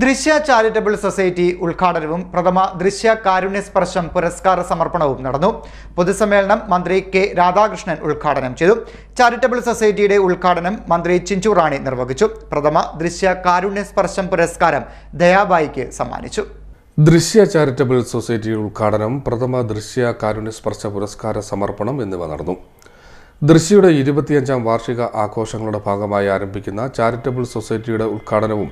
ദൃശ്യ charitable society ഉദ്ഘാടനവും പ്രഥമ ദൃശ്യ കാരുണ്യ സ്പർശം പുരസ്കാര സമർപ്പണവും നടന്നു. പൊതുസമ്മേളനം മന്ത്രി കെ രാധാകൃഷ്ണൻ ഉദ്ഘാടനം ചെയ്തു. ചാരിറ്റബിൾ സൊസൈറ്റിയുടെ ഉദ്ഘാടനം മന്ത്രി ചിഞ്ചു റാണി നിർവഹിച്ചു. പ്രഥമ ദൃശ്യ കാരുണ്യ സ്പർശം പുരസ്കാരം ദയാബായിക്ക് സമ്മാനിച്ചു. ദൃശ്യ ചാരിറ്റബിൾ സൊസൈറ്റിയുടെ ഉദ്ഘാടനം പ്രഥമ ദൃശ്യ കാരുണ്യസ്പർശ പുരസ്കാര സമർപ്പണം എന്നിവ നടന്നു. ദൃശ്യയുടെ ഇരുപത്തിയഞ്ചാം വാർഷിക ആഘോഷങ്ങളുടെ ഭാഗമായി ആരംഭിക്കുന്ന ചാരിറ്റബിൾ സൊസൈറ്റിയുടെ ഉദ്ഘാടനവും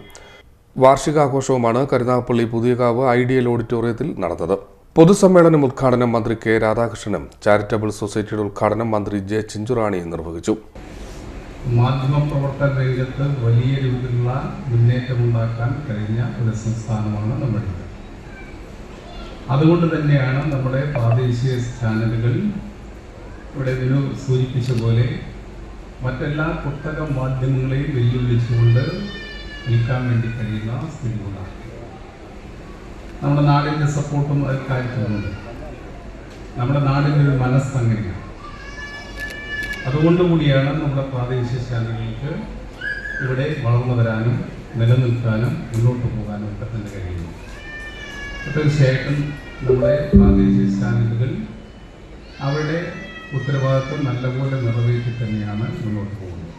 വാർഷികാഘോഷവുമാണ് കരുനാഗപ്പള്ളി പുതിയകാവ് ഐഡിയൽ ഓഡിറ്റോറിയത്തിൽ നടന്നത്. പൊതുസമ്മേളനം ഉദ്ഘാടനം മന്ത്രി കെ രാധാകൃഷ്ണനും ചാരിറ്റബിൾ സൊസൈറ്റിയുടെ ഉദ്ഘാടനം മന്ത്രി ജെ ചിഞ്ചുറാണിയും നിർവഹിച്ചു. മാധ്യമപ്രവർത്തന രംഗത്ത് വലിയ രീതിയിലുള്ള മുന്നേറ്റമുണ്ടാക്കാൻ കഴിഞ്ഞ ഒരു സംസ്ഥാനമാണ് നമ്മുടെ അതുകൊണ്ട് തന്നെയാണ് നമ്മുടെ പ്രാദേശിക ചാനലുകൾ ഇവിടെ വിനു സൂചിപ്പിച്ച പോലെ മറ്റെല്ലാ പുസ്തക മാധ്യമങ്ങളെയും വെല്ലുവിളിച്ചുകൊണ്ട് നിൽക്കാൻ വേണ്ടി കഴിയുന്ന സ്ഥിതികളാണ് നമ്മുടെ നാടിന്റെ സപ്പോർട്ടും അക്കാര്യത്തിലുണ്ട് നമ്മുടെ നാടിന്റെ ഒരു മനസ്സ് അങ്ങനെയാണ് അതുകൊണ്ട് കൂടിയാണ് നമ്മുടെ പ്രാദേശിക ശാലകൾക്ക് ഇവിടെ വളർന്നു വരാനും നിലനിൽക്കാനും മുന്നോട്ട് പോകാനും ഒക്കെ തന്നെ കഴിയുന്നു തീർച്ചയായിട്ടും നമ്മുടെ പ്രാദേശിക ചാനലുകൾ അവരുടെ ഉത്തരവാദിത്വം നല്ലപോലെ നിറവേറ്റി തന്നെയാണ് മുന്നോട്ട് പോകുന്നത്.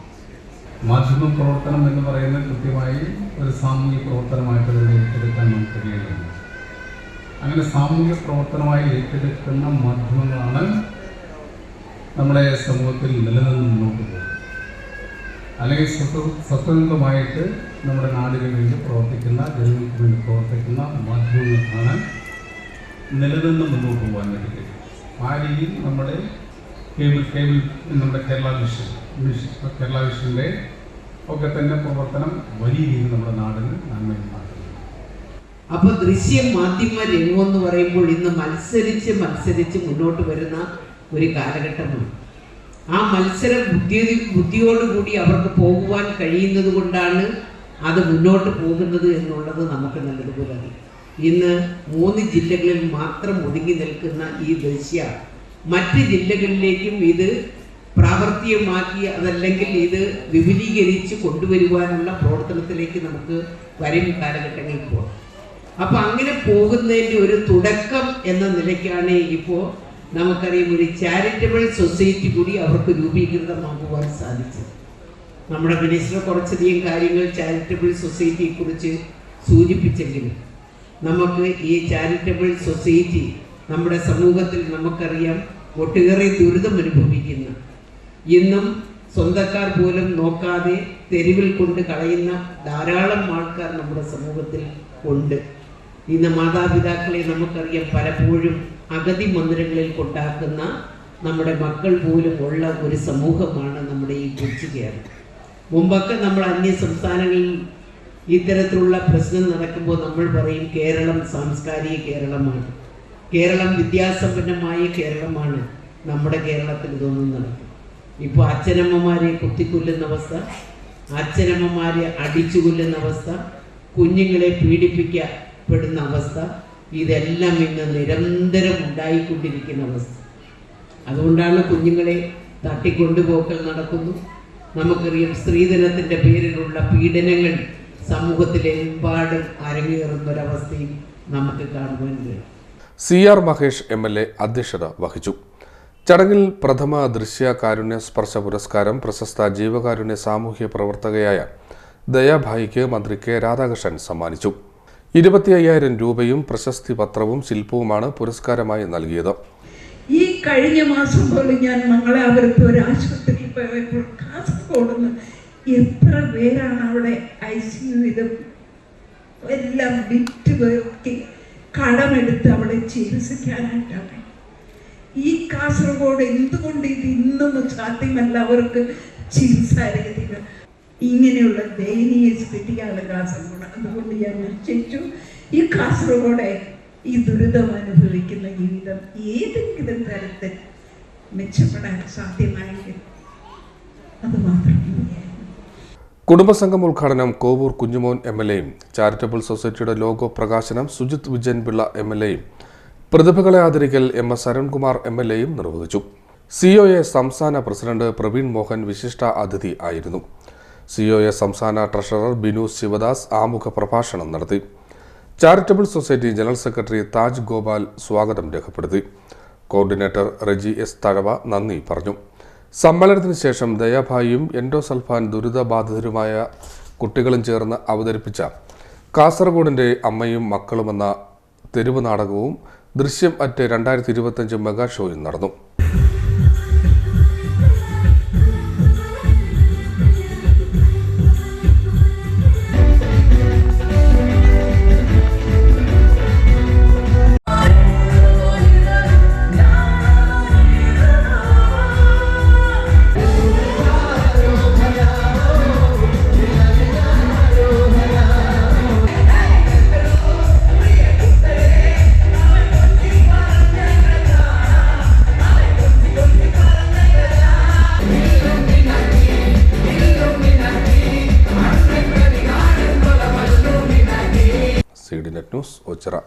മാധ്യമ പ്രവർത്തനം എന്ന് പറയുന്നത് കൃത്യമായി ഒരു സാമൂഹ്യ പ്രവർത്തനമായിട്ട് തന്നെ ഏറ്റെടുക്കാൻ നമുക്ക് കഴിയുന്നുണ്ട് അങ്ങനെ സാമൂഹ്യ പ്രവർത്തനമായി ഏറ്റെടുക്കുന്ന മാധ്യമങ്ങളാണ് നമ്മുടെ സമൂഹത്തിൽ നിലനിന്ന് മുന്നോട്ട് പോകുന്നത്. അല്ലെങ്കിൽ സ്വതന്ത്രമായിട്ട് നമ്മുടെ നാടിന് വേണ്ടി പ്രവർത്തിക്കുന്ന ജനങ്ങൾക്ക് വേണ്ടി പ്രവർത്തിക്കുന്ന മാധ്യമങ്ങൾക്കാണ് നിലനിന്ന് മുന്നോട്ട് പോകാൻ വേണ്ടി ആ രീതിയിൽ നമ്മുടെ കേബിൾ കേബിൾ നമ്മുടെ കേരള വിഷൻ വിഷൻ കേരള വിഷന്റെ ഒക്കെ തന്നെ പ്രവർത്തനം വലിയ രീതിയിൽ നമ്മുടെ നാടിന് മാറ്റുന്നു. അപ്പൊ ദൃശ്യ മാധ്യമ രംഗം എന്ന് പറയുമ്പോൾ ഇന്ന് മത്സരിച്ച് മത്സരിച്ച് മുന്നോട്ട് വരുന്ന ഒരു കാലഘട്ടമാണ് ആ മത്സരം ബുദ്ധി ബുദ്ധിയോടുകൂടി അവർക്ക് പോകുവാൻ കഴിയുന്നത് കൊണ്ടാണ് അത് മുന്നോട്ട് പോകുന്നത് എന്നുള്ളത് നമുക്ക് നല്ലതുപോലെ ഇന്ന് മൂന്ന് ജില്ലകളിൽ മാത്രം ഒതുങ്ങി നിൽക്കുന്ന ഈ ദൃശ്യ മറ്റ് ജില്ലകളിലേക്കും ഇത് പ്രാവർത്തികമാക്കി അതല്ലെങ്കിൽ ഇത് വിപുലീകരിച്ച് കൊണ്ടുവരുവാനുള്ള പ്രവർത്തനത്തിലേക്ക് നമുക്ക് വരും കാലഘട്ടങ്ങളിൽ പോകാം അപ്പൊ അങ്ങനെ പോകുന്നതിന്റെ ഒരു തുടക്കം എന്ന നിലയ്ക്കാണ് ഇപ്പോൾ നമുക്കറിയാം ഒരു ചാരിറ്റബിൾ സൊസൈറ്റി കൂടി അവർക്ക് രൂപീകൃതമാകുവാൻ സാധിച്ചത്. നമ്മുടെ മിനിസ്റ്റർ കുറച്ചധികം കാര്യങ്ങൾ ചാരിറ്റബിൾ സൊസൈറ്റിയെ കുറിച്ച് സൂചിപ്പിച്ചെങ്കിലും നമുക്ക് ഈ ചാരിറ്റബിൾ സൊസൈറ്റി നമ്മുടെ സമൂഹത്തിൽ നമുക്കറിയാം ഒട്ടേറെ ദുരിതം അനുഭവിക്കുന്ന ഇന്നും സ്വന്തക്കാർ പോലും നോക്കാതെ തെരുവിൽ കൊണ്ട് കളയുന്ന ധാരാളം ആൾക്കാർ നമ്മുടെ സമൂഹത്തിൽ ഉണ്ട്. ഇന്ന് മാതാപിതാക്കളെ നമുക്കറിയാം പലപ്പോഴും അഗതി മന്ദിരങ്ങളിൽ കൊണ്ടാക്കുന്ന നമ്മുടെ മക്കൾ പോലും ഉള്ള ഒരു സമൂഹമാണ് നമ്മുടെ ഈ കൊച്ചു കേരളം. മുമ്പൊക്കെ നമ്മൾ അന്യ സംസ്ഥാനങ്ങളിൽ ഇത്തരത്തിലുള്ള പ്രശ്നം നടക്കുമ്പോൾ നമ്മൾ പറയും കേരളം സാംസ്കാരിക കേരളമാണ്. കേരളം വിദ്യാസമ്പന്നമായ കേരളമാണ്. നമ്മുടെ കേരളത്തിൽ ഇതൊന്നും നടക്കും ഇപ്പോൾ അച്ഛനമ്മമാരെ കുത്തിക്കൊല്ലുന്ന അവസ്ഥ അച്ഛനമ്മമാരെ അടിച്ചു കൊല്ലുന്ന അവസ്ഥ കുഞ്ഞുങ്ങളെ പീഡിപ്പിക്കപ്പെടുന്ന അവസ്ഥ ഇതെല്ലാം ഇന്ന് നിരന്തരം ഉണ്ടായിക്കൊണ്ടിരിക്കുന്ന അവസ്ഥ. അതുകൊണ്ടാണ് കുഞ്ഞുങ്ങളെ തട്ടിക്കൊണ്ടുപോക്കൽ നടക്കുന്നു. നമുക്കറിയാം സ്ത്രീധനത്തിന്റെ പേരിലുള്ള പീഡനങ്ങൾ സമൂഹത്തിലെമ്പാടും അരങ്ങേറുന്ന ഒരവസ്ഥയും നമുക്ക് കാണുവാൻ കഴിയും. C R Mahesh M L A അധ്യക്ഷത വഹിച്ചു. ചടങ്ങിൽ പ്രഥമ ദൃശ്യ കാരുണ്യ സ്പർശ പുരസ്കാരം പ്രശസ്ത ജീവകാരുണ്യ സാമൂഹ്യ പ്രവർത്തകയായ ദയാഭായിക്ക് മന്ത്രി കെ രാധാകൃഷ്ണൻ സമ്മാനിച്ചു. ഇരുപത്തി അയ്യായിരം രൂപയും പ്രശസ്തി പത്രവും ശില്പവുമാണ് പുരസ്കാരമായി നൽകിയത്. ഈ കഴിഞ്ഞ മാസം പോലും ഞാൻ മംഗളാപുരത്ത് ഒരു ആശുപത്രിയിൽ പോയപ്പോൾ കാസർഗോഡ് എത്ര പേരാണ് അവിടെ ഐ സി യു ഇതും എല്ലാം വിറ്റ് കടമെടുത്ത് അവിടെ ചികിത്സിക്കാനായിട്ടാണ്. ഈ കാസർഗോഡ് എന്തുകൊണ്ട് ഇത് ഇന്നും സാധ്യമല്ല അവർക്ക് ചികിത്സാ രീതികൾ? ഇങ്ങനെയുള്ള ദയനീയ സ്ഥിതിയാണ് കാസർഗോഡ്. അതുകൊണ്ട് ഞാൻ നിശ്ചയിച്ചു ഈ കാസർഗോഡ് ഈ ദുരിതം അനുഭവിക്കുന്ന ജീവിതം ഏതെങ്കിലും തരത്തിൽ മെച്ചപ്പെടാൻ സാധ്യമായെങ്കിൽ അത് മാത്രം കുടുംബസംഘം ഉദ്ഘാടനം കോവൂർ കുഞ്ഞുമോൻ എം എൽ എയും ചാരിറ്റബിൾ സൊസൈറ്റിയുടെ ലോഗോ പ്രകാശനം സുജിത് വിജയൻപിള്ള എം എൽ എയും പ്രതിഭകളെ ആദരിക്കൽ M S Arunkumar M L എയും നിർവഹിച്ചു. സിഒഎ സംസ്ഥാന പ്രസിഡന്റ് പ്രവീൺ മോഹൻ വിശിഷ്ട അതിഥി ആയിരുന്നു. സിഒഎ എ സംസ്ഥാന ട്രഷറർ ബിനു ശിവദാസ് ആമുഖ പ്രഭാഷണം നടത്തി. Charitable society general secretary Taj Gopal സ്വാഗതം രേഖപ്പെടുത്തി. കോർഡിനേറ്റർ റെജി എസ് തഴവ നന്ദി പറഞ്ഞു. സമ്മേളനത്തിന് ശേഷം ദയാഭായിയും എൻഡോസൾഫാൻ ദുരിതബാധിതരുമായ കുട്ടികളും ചേർന്ന് അവതരിപ്പിച്ച കാസർഗോഡിന്റെ അമ്മയും മക്കളുമെന്ന തെരുവ് നാടകവും ദൃശ്യം അറ്റ് രണ്ടായിരത്തി ഇരുപത്തഞ്ച് മെഗാ ഷോയും നടന്നു. Dios o Chará.